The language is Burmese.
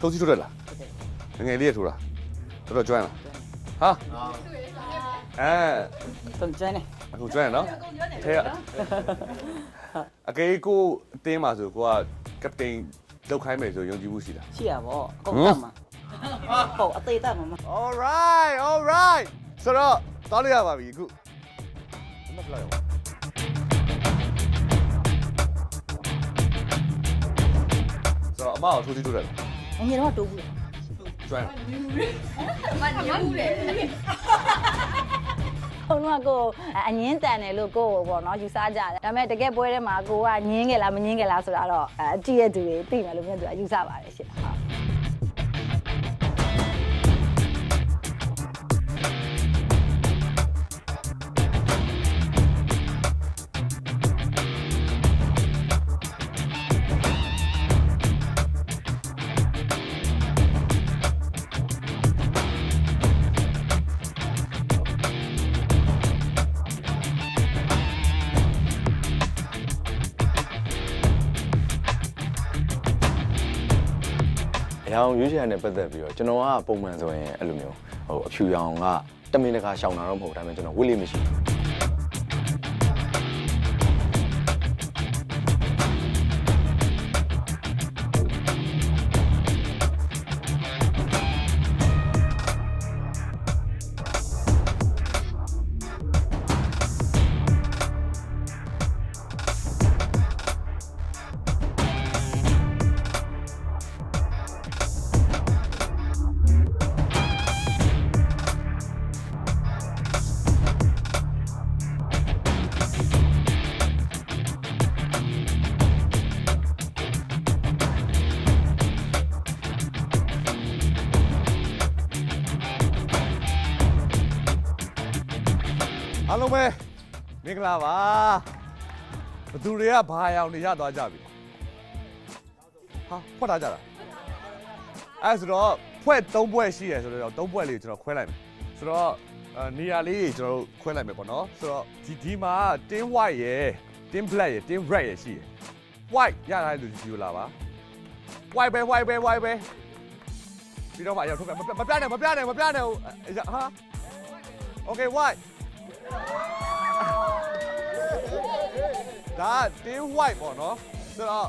ထုံးစီထိုးတယ်လားငယ်ငယ်လေးရထိုးတာတော်တော်ကျွမ်းလားဟာအဲတုံကျွမ်းနေအခုကျွမ်းရနော်ထဲကအကေကိုအတင်းမှာဆိုကိုကကပတိန်လောက်ခိုင်းမယ်ဆိုယုံကြည်မှုရှိလားရှိရပါအကုန်တက်မှာဟုတ်အသေးတက်မှာ All right all right ဆိုတော့တောင်းလိုက်ရပါပြီအခုမဖလိုက်အောင်ဆိုတော့အမအောင်ထိုးစီထိုးတယ်လား အငယ်တော့တိုးဘူးကျွမ်းဘုံတော့ကိုအငင်းတန်တယ်လို့ကိုကိုပေါ့နော်ယူဆကြတယ်ဒါပေမဲ့တကယ်ပွဲထဲမှာကိုကငင်းခဲ့လားမငင်းခဲ့လားဆိုတာတော့အကြည့်ရသူတွေသိမယ်လို့မြတ်သူကယူဆပါတယ်ရှင် ရောင်ရွေးချယ်ရတဲ့ပတ်သက်ပြီးတော့ကျွန်တော်ကပုံမှန်ဆိုရင်အဲ့လိုမျိုးဟိုအဖြူရောင်ကတမင်တကာရှောင်တာတော့မဟုတ်ဒါပေမဲ့ကျွန်တော်ဝိလိမရှိဘူး အားလုံးပဲမင်္ဂလာပါဘသူတွေကဘာရောင်နေရသွားကြပြီဟာဖွက်ထားကြတာအဲဆိုတော့ဖွဲ့၃ဖွဲ့ရှိရယ်ဆိုတော့၃ဖွဲ့လေးကျွန်တော်ခွဲလိုက်မယ်ဆိုတော့အဲနေရာလေးကျွန်တော်တို့ခွဲလိုက်မယ်ပေါ့နော်ဆိုတော့ဒီဒီမှာ tin white ရယ် tin black ရယ် tin red ရယ်ရှိရယ် white ရထားတဲ့လူကြီးကိုလာပါ white ပဲ white ပဲ white ပဲပြီးတော့မှရောက်ထုတ်ပြမပြမပြနဲ့မပြနဲ့မပြနဲ့ဟိုအဲဟာ okay white ဒါတင်း white ပေါ့နော်ဆိုတော့